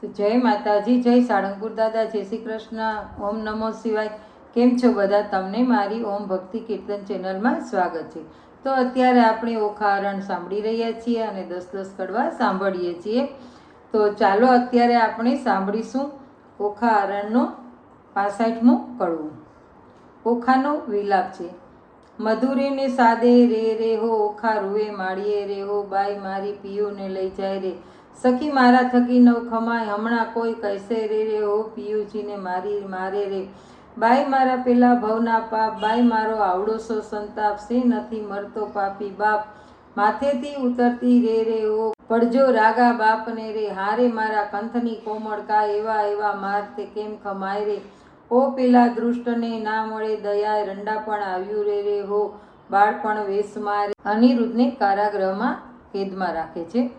તો જય માતાજી, જય સાળંગપુર દાદા, જય શ્રી કૃષ્ણ, ઓમ નમો શિવાય. કેમ છો બધા? તમને મારી ઓમ ભક્તિ કીર્તન ચેનલમાં સ્વાગત છે. તો અત્યારે આપણે ઓખારણ સાંભળી રહ્યા છીએ અને દસ દસ કડવા સાંભળીએ છીએ. તો ચાલો અત્યારે આપણે સાંભળીશું ઓખારણનો પાસઠમું કડવું. ઓખાનો વિલાપ છે. મધુરીને સાદે રે રે હો, ઓખા રૂએ માળીએ રે હો, બાઈ મારી પિયુને લઈ જાય રે. સખી મારા થકી નવ ખમાય, હમણાં કોઈ કહેશે, રે રે હો પિયુજીને મારી, મારે રે. બાઈ મારા પેલા ભવના પાપ, બાઈ મારો આવડો સો સંતાપ, સે નથી મરતો પાપી બાપ. માથેથી ઉતરતી રે રે, ઓ, પડજો રાગા બાપને રે. હારે મારા કંથની કોમળ કા એવા એવા માર તે કેમ ખમાય રે? ઓ પેલા દૃષ્ટને ના મળે દયા રંડા પણ આવ્યું રે રે, હો. બાળપણ વેશમાં અનિરુદ્ધને કારાગૃહમાં કેદમાં રાખે છે.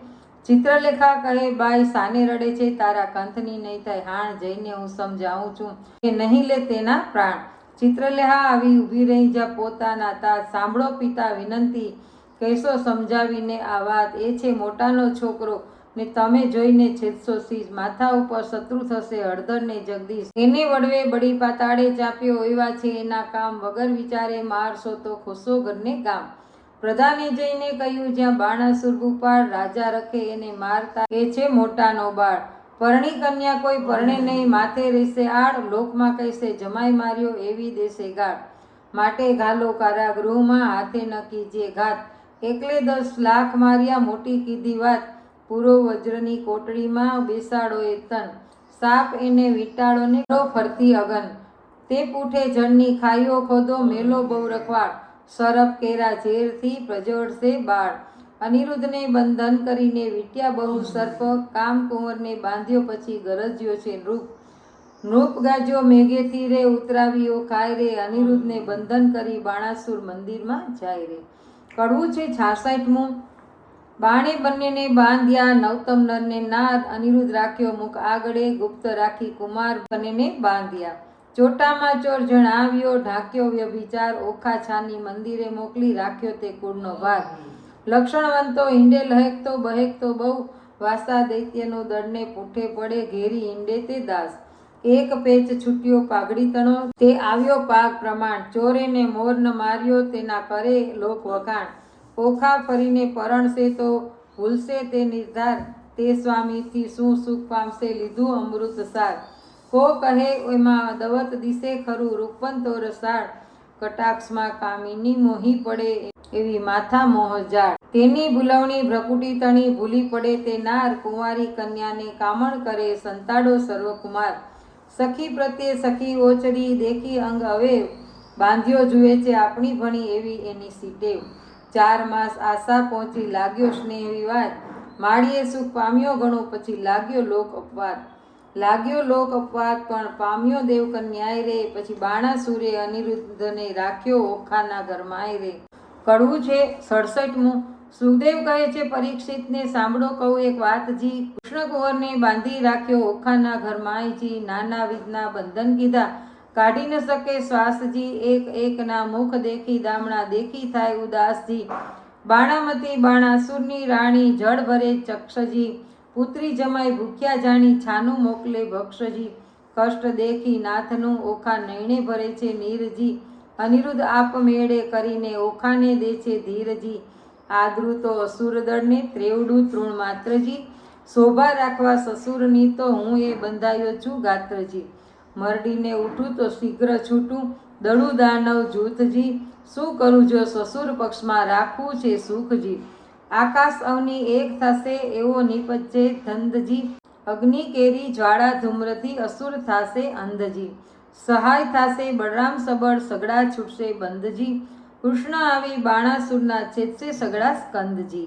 ચિત્રલેખા કહે, બાઈ, સાને રડે છે, તારા કંથની નહીં થાય, હાણ જઈને હું સમજાવું છું કે નહીં લે તેના પ્રાણ. ચિત્રલેખા આવી ઊભી રહી જા પોતાના તાત સાંભળો પિતા વિનંતી, કહેશો સમજાવીને આ વાત એ છે, મોટાનો છોકરો, ને તમે જોઈને છેદશો શીશ, માથા ઉપર શત્રુ થશે હળદર ને જગદીશ. એને વડવે બડી પાતાળે ચાપ્યો, એવા છે એના કામ, વગર વિચારે મારશો તો ખુશો ઘરને ગામ. પ્રધાને જઈને કહ્યું, જ્યાં બાણાસુર ભૂપાળ રાજા રખે એને મારતા એ છે મોટાનો બાળ. પરણી કન્યા કોઈ પરણે નહીં, માથે રહેશે આડ, લોકમાં કહેશે, જમાઈ માર્યો એવી દેશે ગાળ. માટે ઘાલો કારાગૃહમાં હાથે ન કીજે ઘાત. એકલે દસ લાખ માર્યા મોટી કીધી વાત. પૂરો વજ્રની કોટડીમાં બેસાડો એ તન. સાપ એને વીટાળો ને ફરતી અગન. તે પૂઠે જળની ખાઈઓ ખોદો, મેલો બહુ રખવાડ સરપ કેરા ઝેરથી પ્રજોડશે બાળ. અનિરુદ્ધને બંધન કરીને વીટ્યા બહુ સર્પ, કામ કુંવરને બાંધ્યો પછી ગરજ્યો છે નૃપ. નૃપ ગાજો મેઘેથી રે ઉતરાવીઓ ખાય રે. અનિરુદ્ધને બંધન કરી બાણાસુર મંદિરમાં જાય રે. કડવું છે છાસઠમું. બાણે બંનેને બાંધ્યા, નવતમ નરને નાદ. અનિરુદ્ધ રાખ્યો મુખ આગળે, ગુપ્ત રાખી કુમાર બંનેને બાંધ્યા. ચોટામાં ચોર જણાવ્યો, ઢાંક્યો વ્યભિચાર, ઓખા છાની મંદિરે મોકલી રાખ્યો તે કુળનો ભાગ. લક્ષણવંતો હિંડે લહેકતો, બહેકતો બહુ, વાસા દૈત્યનો દળને પૂઠે પડે, ઘેરી હિંડે તે દાસ. એક પેચ છૂટ્યો પાઘડી તણો, તે આવ્યો પાક પ્રમાણ. ચોરેને મોરન માર્યો, તેના કરે લોક વખાણ. ઓખા ફરીને પરણશે તો ભૂલશે તે નિર્ધાર. તે સ્વામીથી શું સુખ પામશે લીધું અમૃત સાર કો કહે એમાં દવત દિશે ખરું, રૂપવંતો રસાળ, કટાક્ષમાં કામિની મોહી પડે એવી માથા મોહજાળ તેની ભૂલવણી ભ્રકુટી તણી ભૂલી પડે તે નાર કુંવારી કન્યાને કામણ કરે સંતાડો સર્વકુમાર. સખી પ્રત્યે સખી ઓચડી દેખી અંગ હવે બાંધ્યો જુએ છે આપણી ભણી એવી એની સીટેવ. ચાર માસ આશા પહોંચી લાગ્યો સ્નેહ વિવાદ માળીએ સુખ પામ્યો ઘણો, પછી લાગ્યો લોક અપવાદ. લાગ્યો લોક અપવાદ, પણ પામ્યો દેવ કન્યાય રે. પછી બાણાસુરે અનિરુદ્ધને રાખ્યો ઓખાના ઘરમાંય રે. કડવું છે સડસઠમું. સુખદેવ કહે છે, પરીક્ષિતને સાંભળો, કહું એક વાતજી કૃષ્ણ કુંવરને બાંધી રાખ્યો ઓખાના ઘરમાંયજી નાના વિધના બંધન કીધા. કાઢી ન શકે શ્વાસજી એક એકના મુખ દેખી, દામણા દેખી થાય ઉદાસજી બાણામતી બાણાસુરની રાણી જળ ભરે ચક્ષજી પુત્રી જમાઈ ભૂખ્યા જાણી છાનું મોકલે ભક્ષજી કષ્ટ દેખી નાથનું ઓખા નૈણે ભરે છે નીરજી. અનિરુદ્ધ આપમેળે કરીને ઓખાને દે છે ધીરજી. આદૃતો અસુરદળને ત્રેવડું તૃણ માત્રજી. શોભા રાખવા સસુરની તો હું એ બંધાયો છું ગાત્રજી. મરડીને ઉઠું તો શીઘ્ર છૂટું. દડું દાનવ જૂથજી. શું કરું જો સસુર પક્ષમાં રાખવું છે સુખજી? આકાશ અવની એક થશે એવો નિપજે ધંધજી. અગ્નિ કેરી જ્વાળા ધૂમ્રથી અસુર થાશે અંધજી. સહાય થાશે બળરામ સબળ, સગડા છૂટશે બંધજી. કૃષ્ણ આવી બાણાસુરના છેદશે સગડા સ્કંદજી.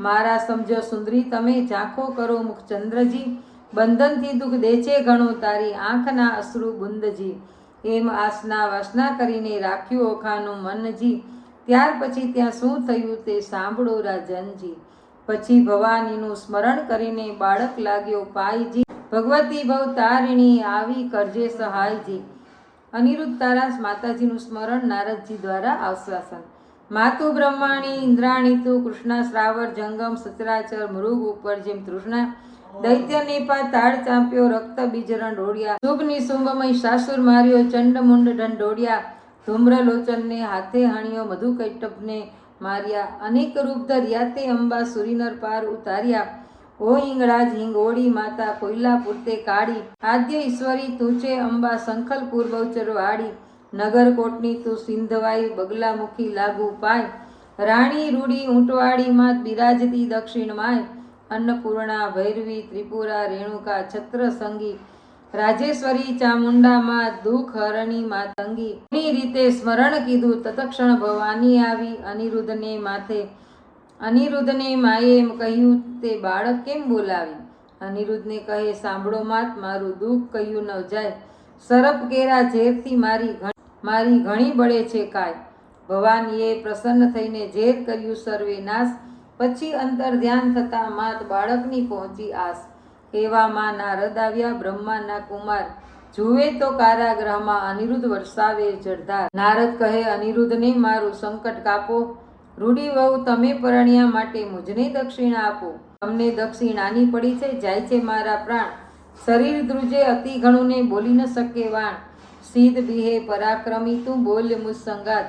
મારા સમજો સુંદરી, તમે ઝાંખો કરો મુખચંદ્રજી. બંધનથી દુઃખ દે ઘણું તારી આંખના અશ્રુ બુંદજી. એમ આસના વાસના કરીને રાખ્યું ઓખાનું મનજી. ત્યાર પછી ત્યાં શું થયું તે સાંભળો રાજનજી. પછી ભવાનીનું સ્મરણ કરીને બાળક લાગ્યો પાયજી ભગવતી ભવ તારિણી, આવી કરજે સહાયજી. અનિરુદ્ધ તારા માતાજીનું સ્મરણ નારદજી દ્વારા આશ્વાસન. માતુ બ્રહ્માણી, ઇન્દ્રાણી તું, કૃષ્ણા શ્રાવર, જંગમ, સચરાચર, મૃગ ઉપર જેમ તૃષ્ણા, દૈત્ય નેપા, તાળ ચાંપ્યો, રક્ત બીજરણ ઢોળ્યા શુભ નિશુંભમય સાસુર માર્યો, ચંડમુંડ ઢંઢોળ્યા ધૂમ્રલોચનને હાથે હાણ્યો મધુ માર્યા. અનેક રૂપ ધર્યા તે અંબા સુરીનર પાર ઉતાર્યા. હો હિંગળાજ હિંગોળી માતા કોયલા પૂરતે કાળી આદ્ય ઈશ્વરી તું છે અંબા સંખલ પૂર્વચર વાળી. નગરકોટની તું સિંધવાઈ બગલામુખી લાગુ પાય. રાણી રૂડી ઊંટવાડીમાં બિરાજતી દક્ષિણ માય અન્નપૂર્ણા, ભૈરવી, ત્રિપુરા, રેણુકા છત્ર સંગી રાજેશ્વરી ચામુંડામાં દુઃખ હરણી માતંગી. એની રીતે સ્મરણ કીધું? તત્ક્ષણ ભવાની આવી અનિરુદ્ધને માથે. અનિરુદ્ધને માએ એમ કહ્યું, તે બાળક કેમ બોલાવી? અનિરુદ્ધને કહે, સાંભળો માત, મારું દુઃખ કહ્યું ન જાય. સરપ કેરા ઝેરથી મારી મારી ઘણી બળે છે કાય. ભવાનીએ પ્રસન્ન થઈને ઝેર કર્યું, સર્વે નાશ. પછી અંતર ધ્યાન થતાં માત બાળકની પહોંચી આસ. એવામાં નારદ આવ્યા, બ્રહ્માના કુમાર, જુએ તો કારાગ્રહમાં અનિરુદ્ધ વરસાવે જળધાર. નારદ કહે, અનિરુદ્ધને મારું સંકટ કાપો. રૂડી વહુ, તમે પરણ્યા માટે મુજને દક્ષિણા આપો. તમને દક્ષિણાની પડી છે, જાય છે મારા પ્રાણ. શરીર ધ્રુજે અતિ ઘણુંને બોલી ન શકે વાણ. સિદ્ધ બિહે પરાક્રમી તું બોલ મુસંગાત.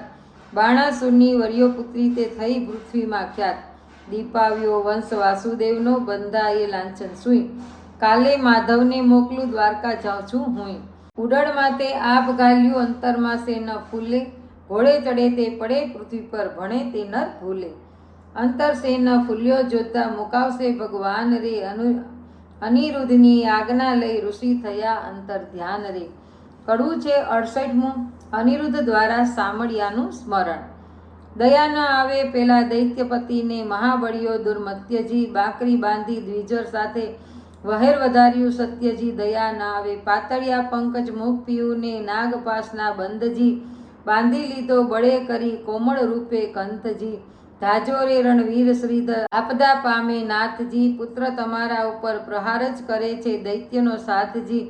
બાણાસુરની વર્યો પુત્રી તે થઈ પૃથ્વીમાં ખ્યાત. દીપાવ્યો, વંશ વાસુદેવનો બંધાએ લાંછન સુઈ. કાલે માધવને મોકલું દ્વારકા જાઉં છું હુંય. ઉડળ માતે આપ ગાલ્યું, અંતરમાં સે ન ફૂલે. ઘોડે ચડે તે પડે, પૃથ્વી પર ભણે તે નર ભૂલે. અંતર સે ન ફૂલ્યો, જોતા મુકાવશે ભગવાન રે. અનુ, અનિરુદ્ધની આજ્ઞા લઈ ઋષિ થયા, અંતર ધ્યાન રે. કડવું છે અડસઠમું. અનિરુદ્ધ દ્વારા સામળિયાનું સ્મરણ. દયા ન આવે પેલા દૈત્યપતિને મહાબળીઓ દુર્મત્યજી બાકરી બાંધી દ્વિજર સાથે વહેર વધાર્યું સત્યજી દયા ન આવે. પાતળિયા પંકજ મુખ પીયુને નાગપાસના બંધજી બાંધી લીધો બળે કરી કોમળ રૂપે કંથજી ધાજોરે રણવીર શ્રીધર આપદા પામે નાથજી, પુત્ર તમારા ઉપર પ્રહાર જ કરે છે દૈત્યનો સાથજી.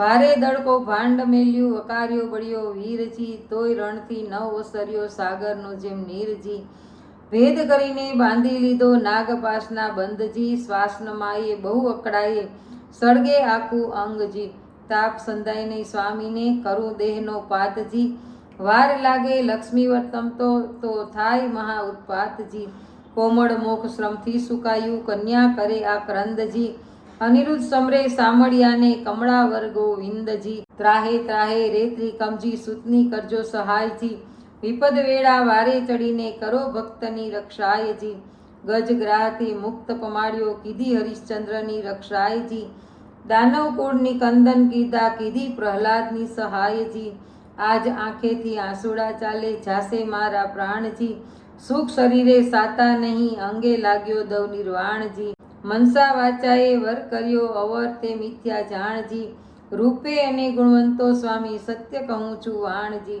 ભારે દડકો ભાંડ મેલ્યું, અકાર્યો બળ્યો, વીરજી તોય રણથી ન ઓસર્યો સાગરનો જેમ નીરજી. ભેદ કરીને બાંધી લીધો નાગપાસના બંધજી, શ્વાસનમાએ બહુ અકળાએ સળગે આખું અંગજી. તાપ સંધાય નહીં સ્વામીને કરું દેહનો પાતજી. વાર લાગે લક્ષ્મી તો તો થાય મહા ઉત્પાતજી કોમળ મોખ શ્રમથી સુકાયું, કન્યા કરે આ ક્રંદજી. અનિરુદ્ધ સમરે સામળિયાને કમળા વર્ગો વિંદજી, ત્રાહે ત્રાહે રેત્રી કમજી સુતની કરજો સહાયજી, વિપદ વેળા વારે ચડીને કરો ભક્તની રક્ષાયજી ગજ ગ્રાહથી મુક્ત પમાડ્યો કીધી હરિશ્ચંદ્રની રક્ષાયજી, દાનવ કુળની કંદન કીધા કીધી પ્રહલાદની સહાયજી, આજ આંખેથી આંસુડા ચાલે જાસે મારા પ્રાણજી, સુખ શરીરે સાતા નહીં, અંગે લાગ્યો દવ નિર્વાણજી. મનસા વાચાએ વર કર્યો અવર તે મિથ્યા જાણજી. રૂપે અને ગુણવંતો સ્વામી, સત્ય કહું છું વાણજી.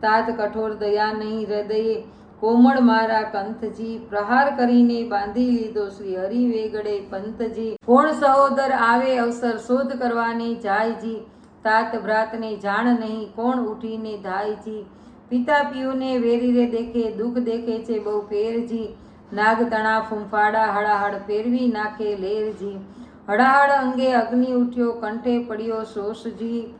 તાત કઠોર દયા નહીં હૃદયે, કોમળ મારા કંથજી. પ્રહાર કરીને બાંધી લીધો શ્રી હરિ વેગડે પંથજી. કોણ સહોદર આવે અવસર શોધ કરવાની જાયજી. તાત ભ્રાતને જાણ નહીં કોણ ઉઠીને ધાયજી. પિતા પિયુને વેરીરે દેખે, દુઃખ દેખે છે બહુ ફેરજી. નાગ તણા ફૂંફાડા, હળાહળ ફેરવી નાખે લેરજી. હળાહળ અંગે અગ્નિ ઉઠ્યો, કંઠે પડ્યો શોષજી.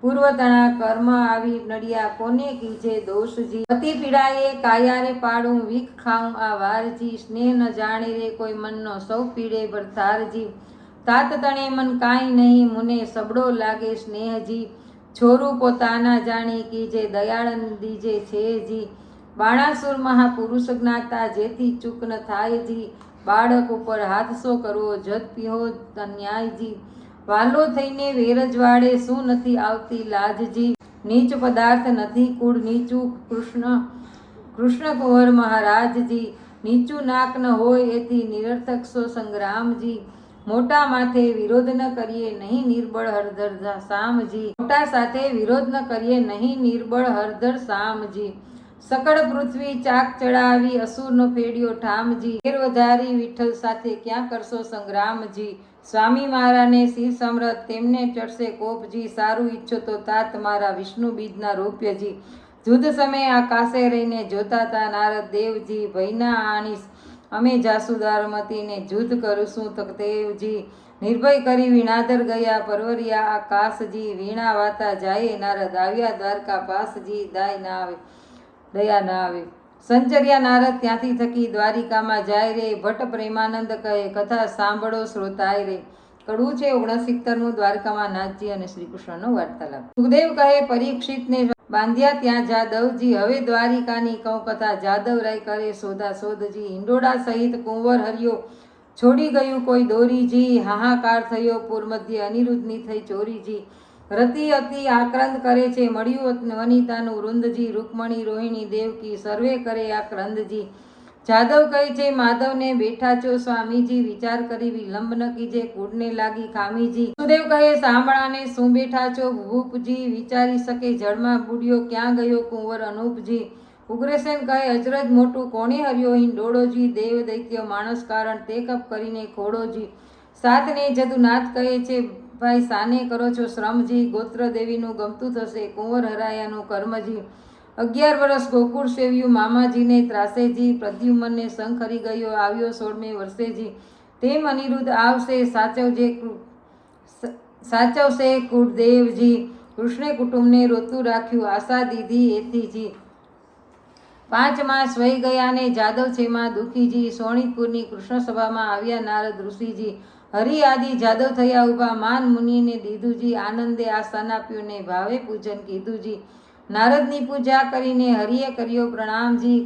પૂર્વ તણા કર્મ આવી નડિયા, કોને કીજે દોષજી? અતિ પીડાએ કાયારે પાડું, વીખ ખાઉં આ વારજી. સ્નેહ ન જાણે રે કોઈ મનનો, સૌ પીડે ભરતારજી. તાત તણે મન કાંઈ નહીં, મુને સબડો લાગે સ્નેહજી. છોરું પોતાના જાણી કીજે દયાળન દીજે છેજી. બાણાસુર મહાપુરુષ જ્ઞાતા, જેથી ચૂક ન થાયજી. બાળક ઉપર હાથસો કરવો, જત પીહો અન્યાયજી વાલો થઈને વેરજવાડે શું નથી આવતી લાજજી? નીચ પદાર્થ નથી કુળ, નીચું કૃષ્ણ કૃષ્ણ કુંવર મહારાજજી. નીચું નાક ન હોય એથી નિરર્થક સો સંગ્રામજી. મોટા માથે વિરોધ ન કરીએ, નહીં નિર્બળ હરધર સામજી. મોટા સાથે વિરોધ ન કરીએ, નહીં નિર્બળ હરધર સામજી. સકળ પૃથ્વી ચાક ચડાવી અસુરનો ફેડ્યો ઠામજી. ફેર વધારી વિઠ્ઠલ સાથે ક્યાં કરશો સંગ્રામજી? સ્વામી મારાને શિવ સમરથ તેમને ચડશે કોપજી. સારું ઈચ્છો તો તાત મારા વિષ્ણુ બીજના રૂપ્યજી. જુદ સમયે આકાશે રહીને જોતા તા નારદ દેવજી. ભયના આણીશ અમે જાસુદારમતીને જુદ કરશું તકદેવજી. નિર્ભય કરી વીણાધર ગયા પરવરિયા આકાશજી. વીણા વાતા જાય નારદ આવ્યા દ્વારકા પાસજી. દાય ના આવે. દયા ના આવે. સંચર્યા નારદ ત્યાંથી થકી દ્વારિકામાં જાય રે. ભટ્ટ પ્રેમાનંદ કહે, કથા સાંભળો શ્રોતાય રે. કડવું છે ઓગણસિત્તરમું દ્વારકામાં નાથજી અને શ્રી વાર્તાલાપ. સુખદેવ કહે, પરીક્ષિતને બાંધ્યા ત્યાં જાદવજી. હવે દ્વારિકાની કઉ કથા જાદવરાય કરે. સોધા સોધજી. હિંડોળા સહિત કુંવર હરિયો. છોડી ગયું કોઈ દોરીજી. હાહાકાર થયો પૂર મધ્ય. અનિરુદ્ધની થઈ ચોરીજી. રતિ અતિ આક્રંદ કરે છે. મળ્યું વનિતાનું વૃંદજી, રૂકમણી, રોહિણી, દેવકી, સર્વે કરે આક્રંદજી જાદવ કહે છે, માધવને બેઠા છો સ્વામીજી, વિચાર કરી વિલંબ ન કીજે કુડને લાગી ખામીજી. સુદેવ કહે, સાંભળાને શું બેઠા છો? ભૂપજી વિચારી શકે, જળમાં બુડ્યો ક્યાં ગયો કુંવર અનુપજી? ઉગ્રસેન કહે અજરજ મોટું કોણે હર્યો? ડોળોજી દેવ દૈત્ય માણસ કારણ તે કપ કરીને ખોડોજી સાતને જદુનાથ કહે છે ભાઈ સાને કરો છો શ્રમજી ગોત્ર દેવીનું ગમતું થશે કુંવર હરાયાનું કર્મજી. અગિયાર વર્ષ ગોકુળ સેવ્યું મામાજીને, ત્રાસેજી પ્રદ્યુમનને શંખ હરી ગયો, આવ્યો સોળમે વર્ષેજી. તેમ અનિરુદ્ધ આવશે, સાચવજે સાચવશે કુળદેવજી. કૃષ્ણે કુટુંબને રોતું રાખ્યું, આશા દીધી એથીજી પાંચ માસ વહી ગયા ને જાદવ છેમાં દુખીજી. સોણિતપુરની કૃષ્ણ સભામાં આવ્યા નારદ ઋષિજી. હરિ આદિ જાદવ થયા ઊભા માન મુનિને દીધુંજી, આનંદે આસન આપ્યું ને ભાવે પૂજન કીધુંજી. નારદની પૂજા કરીને હરિએ કર્યો પ્રણામજી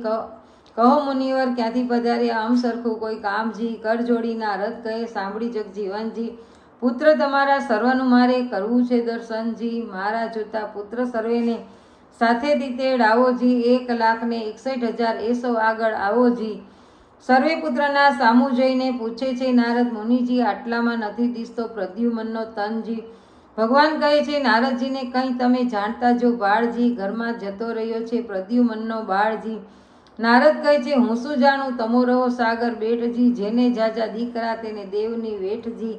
કહો મુનિવર ક્યાંથી પધાર્યા આમ સરખું કોઈ કામજી, કર જોડી નારદ કહે, સાંભળી જગજીવનજી પુત્ર તમારા સર્વનું મારે કરવું છે દર્શનજી. મારા જોતા પુત્ર સર્વેને સાથે તેડ ડાવોજી એક લાખ ને એકસઠ હજાર એસો આગળ આવોજી સર્વે પુત્રના સામુ જઈને પૂછે છે, નારદ મુનિજી, આટલામાં નથી દિસતો પ્રદ્યુમનનો તનજી. ભગવાન કહે છે, નારદજીને કંઈ તમે જાણતા જો બાળજી ઘરમાં જતો રહ્યો છે, પ્રદ્યુમનનો બાળજી. નારદ કહે છે, હું શું જાણું? તમો રહો સાગર બેટજી, જેને જાજા દીકરા તેને દેવની વેઠજી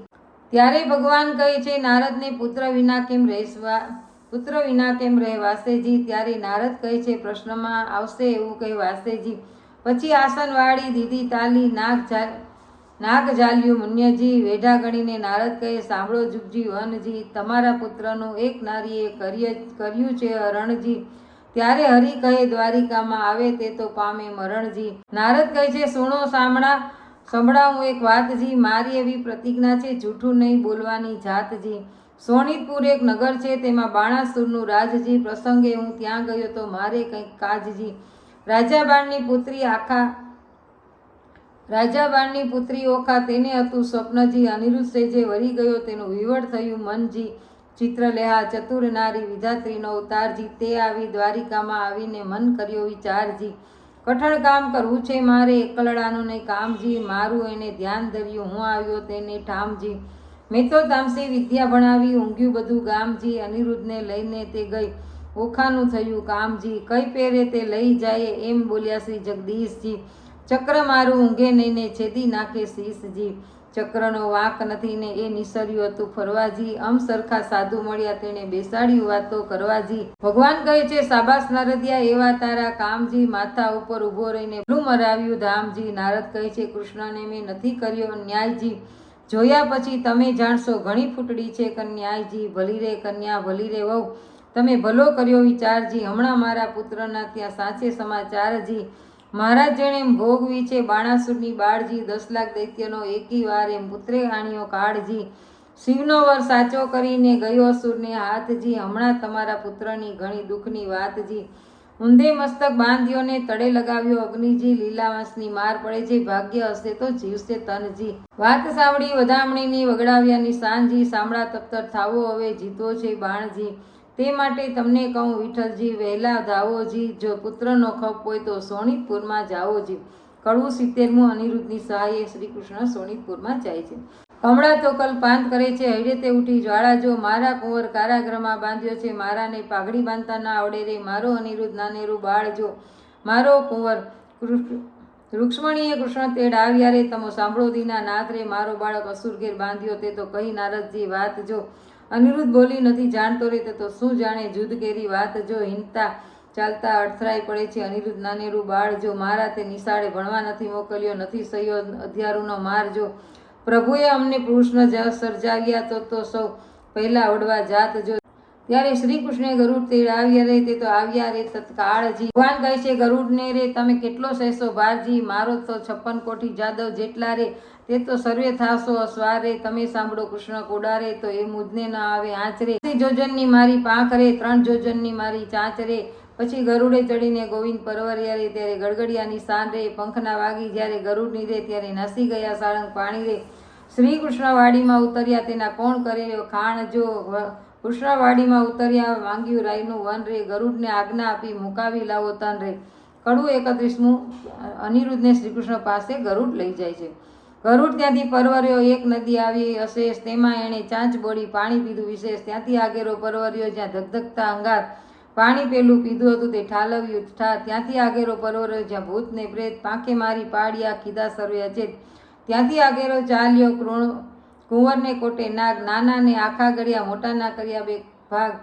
ત્યારે ભગવાન કહે છે, નારદને પુત્ર વિના કેમ રહેવા, પુત્ર વિના કેમ રહે વાસેજી ત્યારે નારદ કહે છે, પ્રશ્નમાં આવશે એવું કહે વાસેજી પછી આસનવાળી દીદી તાલી નાગ નાગ જાલ્યું મુન્યજી, વેઢા ગણીને નારદ કહે, સાંભળો જુગજી, વનજી, તમારા પુત્રનું એક નારીએ કર્યું છે હરણજી ત્યારે હરિ કહે, દ્વારિકામાં આવે તે તો પામે મરણજી. નારદ કહે છે, સુણો સાંભળા, સંભળાવું એક વાતજી. મારી એવી પ્રતિજ્ઞા છે, જૂઠું નહીં બોલવાની જાતજી. સોનીતપુર એક નગર છે, તેમાં બાણાસુરનું રાજજી. પ્રસંગે હું ત્યાં ગયો તો મારે કંઈક કાજજી. રાજાબાણની પુત્રી આખા, રાજાબાણની પુત્રી ઓખા તેને હતું સ્વપ્નજી, અનિરુદ્ધ સેજે વરી ગયો, તેનું વિવડ થયું મનજી ચિત્રલેહા ચતુર નારી વિધાત્રીનો અવતારજી તે આવી દ્વારિકામાં આવીને મન કર્યો વિચારજી કઠણ કામ કરવું છે મારે, એકલડાનું નહીં કામજી મારું એને ધ્યાન ધર્યું, હું આવ્યો તેને ઠામજી મેં તો તામસી વિદ્યા ભણાવી, ઊંઘ્યું બધું ગામજી અનિરુદ્ધને લઈને તે ગઈ. ઓખાનું થયું, કામજી કઈ પેરે તે લઈ જાય એમ બોલ્યા શ્રી જગદીશજી. ચક્ર મારું ઊંઘે નહીં ને છેદી નાખે શીશજી. ચક્રનો વાંક નથી ને એ નિસર્યું હતું ફરવાજી. અમ સરખા સાધુ મળ્યા તેણે બેસાડ્યું વાતો કરવાજી. ભગવાન કહે છે સાબાસ નારદિયા એવા તારા કામજી માથા ઉપર ઊભો રહીને ભલું મરાવ્યું ધામજી. નારદ કહે છે, કૃષ્ણને મેં નથી કર્યો ન્યાયજી. જોયા પછી તમે જાણશો ઘણી ફૂટડી છે કન્યાયજી ભલી રે કન્યા ભલી રે વહુ. તમે ભલો કર્યો વિચારજી. હમણાં મારા પુત્રના ત્યાં સાચે સમાચારજી. મહારાજ જેણે એમ ભોગવી છે બાણાસુરની બાળજી, દસ લાખ દૈત્યનો એકી વાર એમ પુત્રે આણ્યો કાળજી. શિવનો વર સાચો કરીને ગયો અસુરને હાથજી. હમણાં તમારા પુત્રની ઘણી દુઃખની વાતજી. ઊંધે મસ્તક બાંધ્યોને તળે લગાવ્યો અગ્નિજી. લીલાવંશની માર પડે છે. ભાગ્ય હશે તો જીવશે તનજી. વાત સાંભળી વધામણીની વગડાવ્યાની સાંજી. સાંભળા તપ્તર થાવો હવે જીતો છે બાણજી. તે માટે તમને કહું, વિઠ્ઠલજી, વહેલા જાઓજી, જો પુત્રનો ખપ હોય તો સોનિતપુરમાં જાઓજી. કડવું સિત્તેરમું અનિરુદ્ધની સહાયે શ્રી કૃષ્ણ સોનિતપુરમાં જાય છે. હમણાં તો કલ્પાંત કરે છે હૈડે તે ઉઠી જ્વાળા જો, મારા કુંવર કારાગ્રહમાં બાંધ્યો છે, મારાને પાઘડી બાંધતા ના આવડે રે, મારો અનિરુદ્ધ નાનેરું બાળ જો. મારો કુંવર રુક્ષ્મણીએ રૂક્ષ્મણીએ કૃષ્ણ તેડ આવ્યા રે, તમો સાંભળો દીના નાથ રે, મારો બાળક અસુરઘેર બાંધ્યો તે તો કહી નારદજી વાત જો. અનિરુદ્ધ બોલી, નથી જાણતો રીતે તો શું જાણે? જુદ કેરી વાત જો હિંતા ચાલતા અડથરાઈ પડે છે. અનિરુદ્ધ, નાનેરું બાળ જો મારા તે નિશાળે ભણવા નથી મોકલ્યો, નથી સહ્યો અધ્યારુનો માર જો પ્રભુએ અમને પુરુષનો જ સર્જાવ્યા તો તો સૌ પહેલા ઓડવા જાત જો. ત્યારે શ્રી કૃષ્ણે ગરુડ તેડ આવ્યા રે, તે તો આવ્યા રે તત્કાળજી ભગવાન કહે છે, ગરુડને રે, તમે કેટલો સહેશો ભારજી? મારો તો છપ્પન કોઠી જાદવ જેટલા રે. તે તો સર્વે થાશો અસવાર રે તમે સાંભળો કૃષ્ણ કોડારે, તો એ મુજને ન આવે આંચ રે જોજનની મારી પાંખ રે ત્રણ જોજનની મારી ચાંચ રે પછી ગરુડે ચડીને ગોવિંદ પરવરિયા રે ત્યારે ગડગડિયાની શાન રે પંખના વાગી જ્યારે ગરુડની રે ત્યારે નાસી ગયા સાળંગ પાણી રે શ્રી કૃષ્ણવાડીમાં ઉતર્યા તેના કોણ કરે ખાણ જો? કૃષ્ણવાડીમાં ઉતર્યા માંગ્યું રાયનું વન રે, ગરુડને આજ્ઞા આપી મુકાવી લાવો તન રે. કડું એકત્રીસમું અનિરુદ્ધને શ્રીકૃષ્ણ પાસે ગરુડ લઈ જાય છે. ગરુડ ત્યાંથી પરવર્યો, એક નદી આવી અશેષ, તેમાં એણે ચાંચ બોળી પાણી પીધું વિશેષ. ત્યાંથી આગેરો પરવર્યો, જ્યાં ધગધગતા અંગાર પાણી પેલું પીધું હતું, તે ઠાલવ્યું. ઠા, ત્યાંથી આગેરો પરવર્યો, જ્યાં ભૂતને પ્રેત પાંખે મારી પાડ્યા કીધા સર્વે અચેત. ત્યાંથી આગેરો ચાલ્યો, કૃણ, કુંવરને કોટે નાગ, નાનાને આખા ગળ્યા, મોટાના કર્યા બે ભાગ.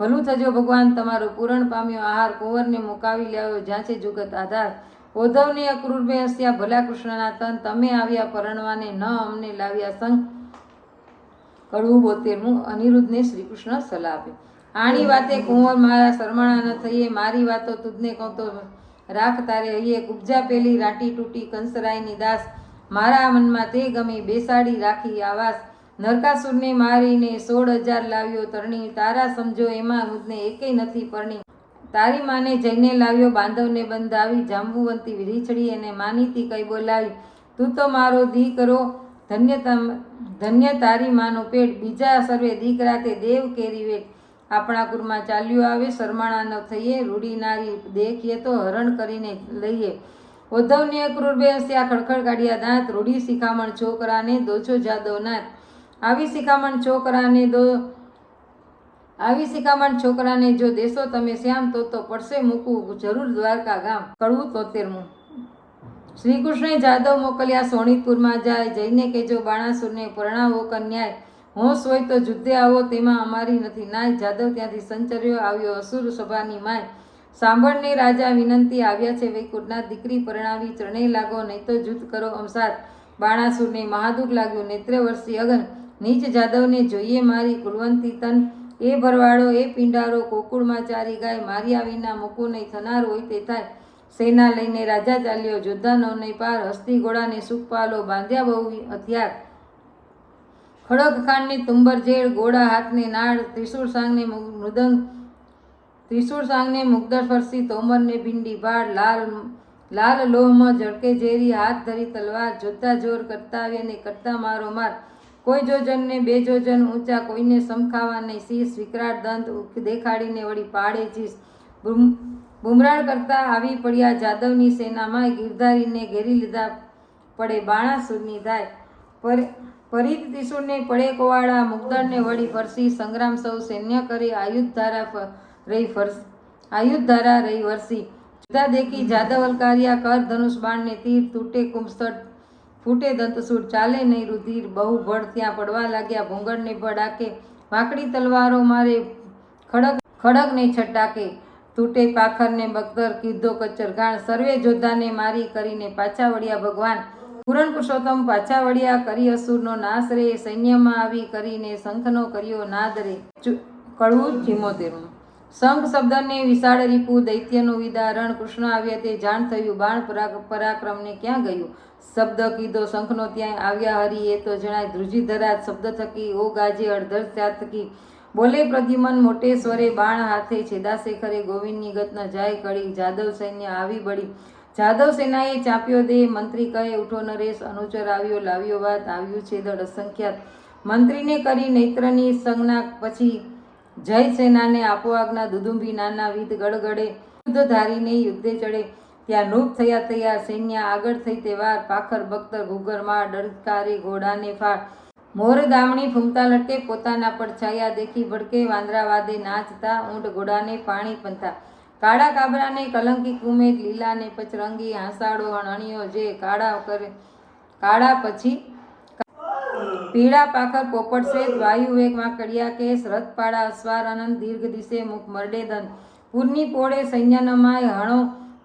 ભલું થજો ભગવાન, તમારો પૂરણ પામ્યો આહાર. કુંવરને મુકાવી લ્યાયો જ્યાં છે જુગત આધાર. ઓધવને અક્રૂરભે હસ્યા ભલા કૃષ્ણના તન, તમે આવ્યા પરણવાને, ન અમને લાવ્યા સંગ કડવું બોતેરમું અનિરુદ્ધને શ્રીકૃષ્ણ સલાહ આપે. આણી વાતે કુંવર મારા શરમાણા ન થઈએ, મારી વાતો તુજને કહું તો રાખ તારે હૈયે ઉપજા પેલી રાટી તૂટી, કંસરાયની દાસ, મારા મનમાં તે ગમી, બેસાડી રાખી આવાસ. નરકાસુરને મારીને સોળ હજાર લાવ્યો તરણી, તારા સમજો એમાં મુજને એકેય નથી પરણી. તારી માને જઈને લાવ્યો, બાંધવને બંધાવી, જાંબુવંતી રીછડી અને માનીતી કઈ બોલાવી. તું તો મારો દીકરો, ધન્ય ધન્ય તારી માનું પેટ. બીજા સર્વે દીકરા તે દેવ કેરી વેટ. આપણા કુરમાં ચાલ્યું આવે, શરમાણા ન થઈએ રૂડીનારી દેખીએ તો હરણ કરીને લઈએ. ઉદ્ધવને અક્રૂર બે હસ્યા ખડખડ કાઢ્યા દાંત. રૂડી શિખામણ છોકરાને દોછો જાદવ નાથ. આવી શિખામણ છોકરાને દો આવી શિખામણ છોકરાને જો દેશો તમે શ્યામ તો તો પડશે મૂકવું જરૂર દ્વારકા ગામ. કડવું તોતેરમું શ્રી કૃષ્ણે જાદવ મોકલ્યા સોનીતપુરમાં જાય, જઈને કહેજો, બાણાસુરને પરણાવો કન્યાય. હોશ હોય તો જુદ્ધે આવો, તેમાં અમારી નથી નાય. જાદવ ત્યાંથી સંચર્યો, આવ્યો અસુર સભાની માય. સાંભળને રાજા વિનંતી, આવ્યા છે વૈકુંઠના દીકરી પરણાવી, ત્રણેય લાગો, નહીં તો જૂથ કરો અમસાર બાણાસુરને મહાદુખ લાગ્યું નેત્રે વર્ષી અગન. નીચ જાદવને જોઈએ મારી કુલવંતી તન એ ભરવાડો, એ પિંડારો કોકુળમાં ચારી ગાય, માર્યા વિના મૂકું નહીં થનાર હોય તે થાય. સેના લઈને રાજા ચાલ્યો જોદ્ધાનો નહીં પાર, હસ્તી ઘોડાને સુખપાલો બાંધ્યા બહુ હથિયાર. ખડગ ખાંડને તુંબર ઝેડ ગોળા હાથને નાળ, ત્રિશુળ સાંગને મૃદંગ, ત્રિશુળ સાંગને મુગ્ધર ફરસી, તોમરને ભીંડી ભાડ લાલ લાલ લોહમાં ઝડકે ઝેરી, હાથ ધરી તલવાર, જોતા જોર કરતા આવે ને કરતા મારો માર. કોઈ જોજનને બે જોજન ઊંચા, કોઈને સમખાવા નહીં શીશ, વિકરાળ દંત દેખાડીને વળી પાડે જીશ બુમ- બુમરાણ કરતા આવી પડ્યા જાદવની સેનામાં ગિરધારીને ઘેરી લીધા પડે બાણાસુરની ધાય. પર, પરિત ત્રિશુળને પડે કોવાળા મુગદળને વળી ફરસી, સંગ્રામ સૌ સૈન્ય કરી આયુધ ધારા રહી ફરસ આયુધ ધારા રહી વરસી. જુદા દેખી જાદવ અલકારિયા, કર ધનુષ બાણને તીર તૂટે કુંભસ્તટ ફૂટે દંતસૂર ચાલે નહીં રુધિર, બહુ ભળ ત્યાં પડવા લાગ્યા, ભૂંગળને ભડાકે વાંકડી તલવારો મારે ખડક, ખડકને છટાકે, તૂટે પાખરને બખ્તર, કીધો કચ્ચર ઘાણ, સર્વે જોધાને મારી કરીને પાછા વળ્યા ભગવાન. પૂરણ પુરુષોત્તમ પાછા વળ્યા, કરી અસુરનો નાશ રે, સૈન્યમાં આવી કરીને શંખનો કર્યો નાદ રે. કડવું ચિમોતેરમું. શંખ શબ્દને વિશાળ રીપુ દૈત્યનું વિદારણ કૃષ્ણ આવ્યા તે જાણ થયું, બાણ પરાક- પરાક્રમને ક્યાં ગયું? શબ્દ કીધો, શંખનો ત્યાં આવ્યા હરી એ તો જણાય, ધ્રુજીધરા શબ્દ થકી, ઓ ગાજે અડધર ત્યાં થકી. બોલે પ્રદ્યુમન, મોટે સ્વરે બાણ હાથે છેદાશેખરે ગોવિંદની ગત જાય કડી જાદવ સૈન્ય આવી બળી. જાદવ સેનાએ ચાપ્યો દે, મંત્રી કહે, ઉઠો નરેશ, અનુચર આવ્યો, લાવ્યો વાત, આવ્યું છે દળ અસંખ્યાત. મંત્રીને કરી નેત્રની સંજ્ઞા પછી જય સેનાને આપો આજ્ઞા દુદુંબી નાના વિધ ગડગડે યુદ્ધ ધારીને યુદ્ધે ચડે, ત્યાં નૂપ થયા તૈયાર સૈન્ય આગળ થઈ તે વાર પાખર, બખ્તર ઘૂગરમાં ડરકારી, ઘોડાને ફાળ. મોર દામણી ફૂમતા લટકે, પોતાના પર છાયા દેખી ભડકે, વાંદરા વાદે નાચતા, ઊંટ ઘોડાને પાણી પંથા. કાળા કાબરાને કલંકી કુમેદ લીલાને પચરંગી, હાંસાડો હણણીઓ જે કાળા કરે, કાળા પછી પીળા પાખર પોપટ શ્વેત વાયુ વેગમાં કડિયા કેસ રથપાળા અસવાર અનંત દીર્ઘ દિશે, મુખ મરડેદન પૂરની પોળે સૈન્યનો માય હણો,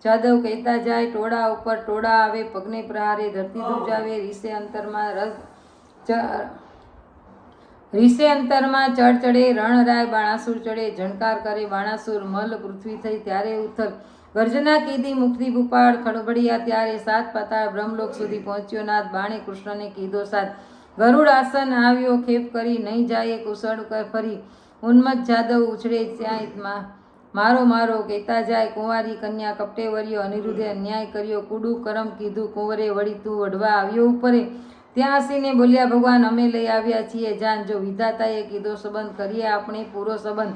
જાદવ કહેતા જાય, ટોળા ઉપર ટોળા આવે, પગને પ્રહારે, ધરતી ધ્રુજાવે રીસે અંતરમાં રસ રીસે અંતરમાં ચડ ચડે રણરાય બાણાસુર ચડે ઝણકાર કરે બાણાસુર મલ પૃથ્વી થઈ ત્યારે ઉથલ. ગર્જના કીધી મુક્તિ ભૂપાળ, ખડબડિયા ત્યારે સાત પાતાળ બ્રહ્મલોક સુધી પહોંચ્યો નાથ, બાણે કૃષ્ણને કીધો સાથ. ગરુડ આસન આવ્યો, ખેપ કરી નહીં જાય કુશળ કર ફરી. ઉન્મત જાદવ ઉછળે ત્યાં માં મારો મારો કહેતા જાય, કુંવારી કન્યા કપટે વર્યો અનિરુદ્ધે અન્યાય કર્યો, કુડું કરમ કીધું, કુંવરે વળી તું વઢવા આવ્યો ઉપરે. ત્યાં હસીને બોલ્યા, ભગવાન, અમે લઈ આવ્યા છીએ, જાન, જો વિધાતાએ કીધો સંબંધ, કરીએ આપણે પૂરો સંબંધ.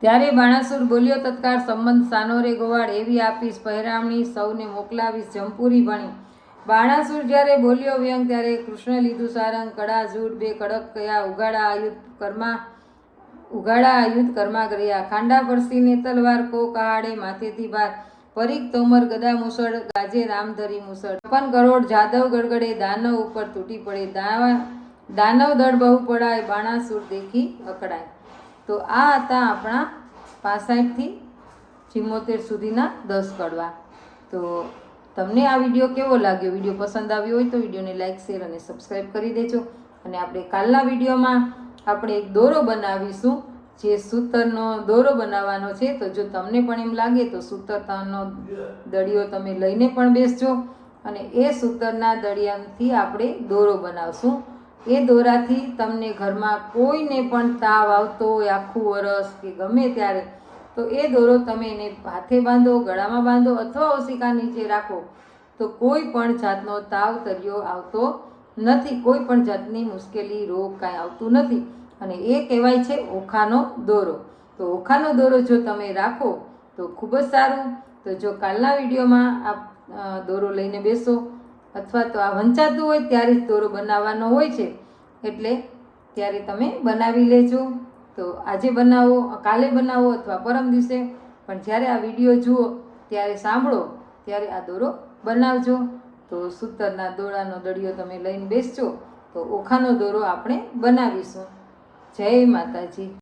ત્યારે બાણાસુર બોલ્યો, તત્કાળ સંબંધ સાનોરે ગોવાડ એવી આપીશ પહેરામણી સૌને મોકલાવીશ, જમપુરી ભણી. બાણાસુર જ્યારે બોલ્યો વ્યંગ, ત્યારે કૃષ્ણ લીધું સારંગ, કડા ઝૂડ બે કડક કયા, ઉગાડા, આયુધ, કર્મા, ઉગાડા, આયુધ, કર્મા કર્યા. ખાંડા પરસીને તલવાર કો કહાડે માથેથી ભાર. પરીખ, તોમર, ગદા, મુસળ, ગાજે, રામધરી, મુસળ. છપ્પન કરોડ જાદવ ગડગડે, દાનવ ઉપર તૂટી પડે. દાવા, દાનવ દળ બહુ પડાય, બાણાસુર દેખી અકળાય તો આ હતા આપણા પાસઠથી ચિમોતેર સુધીના દસ કડવા. તો તમને આ વીડિયો કેવો લાગ્યો? વીડિયો પસંદ આવ્યો હોય તો વિડીયોને લાઇક શેર અને સબસ્ક્રાઈબ કરી દેજો. અને આપણે કાલના વિડીયોમાં આપણે એક દોરો બનાવીશું, જે સૂતરનો દોરો બનાવવાનો છે. તો જો તમને પણ એમ લાગે તો સૂતરનો દળિયો તમે લઈને પણ બેસજો. અને એ સૂતરના દળિયાથી આપણે દોરો બનાવશું. એ દોરાથી તમને ઘરમાં કોઈને પણ તાવ આવતો હોય આખું વરસ કે ગમે ત્યારે તો એ દોરો તમે એને હાથે બાંધો, ગળામાં બાંધો અથવા ઓશિકા નીચે રાખો. તો કોઈ પણ જાતનો તાવ તરિયો આવતો નથી. કોઈ પણ જાતની મુશ્કેલી, રોગ કાંઈ આવતું નથી. અને એ કહેવાય છે ઓખાનો દોરો. તો ઓખાનો દોરો જો તમે રાખો તો ખૂબ જ સારું. તો જો કાલના વિડીયોમાં આ દોરો લઈને બેસો અથવા તો આ વંચાતું હોય ત્યારે જ દોરો બનાવવાનો હોય છે. એટલે ત્યારે તમે બનાવી લેજો. તો આજે બનાવો, કાલે બનાવો અથવા પરમ દિવસે. પણ જ્યારે આ વીડિયો જુઓ, ત્યારે સાંભળો, ત્યારે આ દોરો બનાવજો. તો સૂતરના દોરાનો દળિયો તમે લઈને બેસજો. તો ઓખાનો દોરો આપણે બનાવીશું. જય માતાજી.